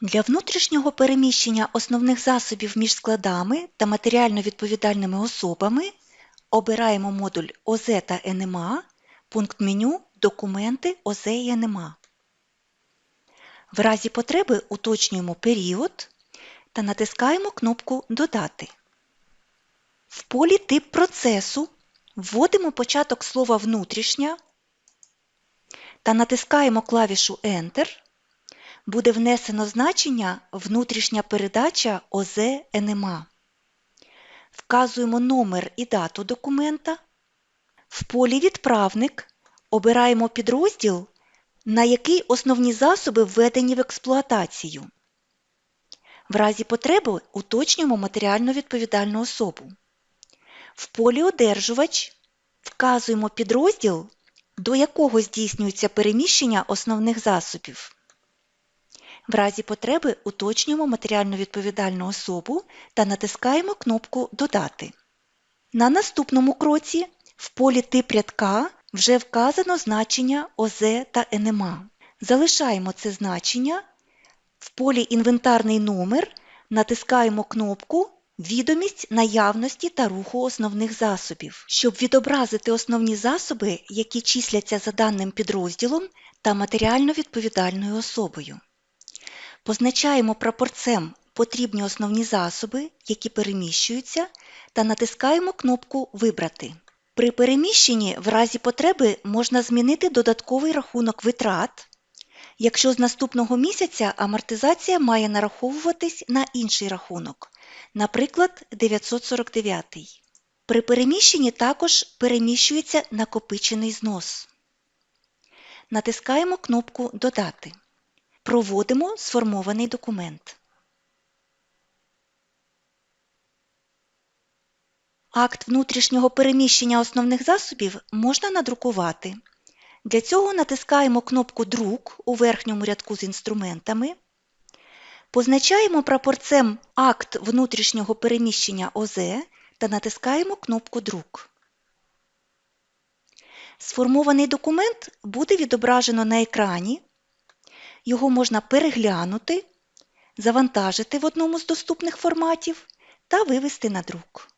Для внутрішнього переміщення основних засобів між складами та матеріально відповідальними особами обираємо модуль ОЗ та НМА, пункт меню Документи ОЗ і НМА. В разі потреби уточнюємо період та натискаємо кнопку Додати. В полі Тип процесу вводимо початок слова внутрішня та натискаємо клавішу Enter. Буде внесено значення внутрішня передача ОЗ НМА. Вказуємо номер і дату документа. В полі Відправник обираємо підрозділ, на який основні засоби введені в експлуатацію. В разі потреби уточнюємо матеріально відповідальну особу. В полі Одержувач вказуємо підрозділ, до якого здійснюється переміщення основних засобів. В разі потреби уточнюємо матеріально відповідальну особу та натискаємо кнопку Додати. На наступному кроці в полі Тип рядка вже вказано значення ОЗ та НМА. Залишаємо це значення. В полі Інвентарний номер натискаємо кнопку Відомість наявності та руху основних засобів, щоб відобразити основні засоби, які числяться за даним підрозділом та матеріально відповідальною особою. Позначаємо прапорцем потрібні основні засоби, які переміщуються, та натискаємо кнопку Вибрати. При переміщенні в разі потреби можна змінити додатковий рахунок витрат, якщо з наступного місяця амортизація має нараховуватись на інший рахунок, наприклад, 949. При переміщенні також переміщується накопичений знос. Натискаємо кнопку Додати. Проводимо сформований документ. Акт внутрішнього переміщення основних засобів можна надрукувати. Для цього натискаємо кнопку Друк у верхньому рядку з інструментами. Позначаємо прапорцем Акт внутрішнього переміщення ОЗ та натискаємо кнопку Друк. Сформований документ буде відображено на екрані. Його можна переглянути, завантажити в одному з доступних форматів та вивести на друк.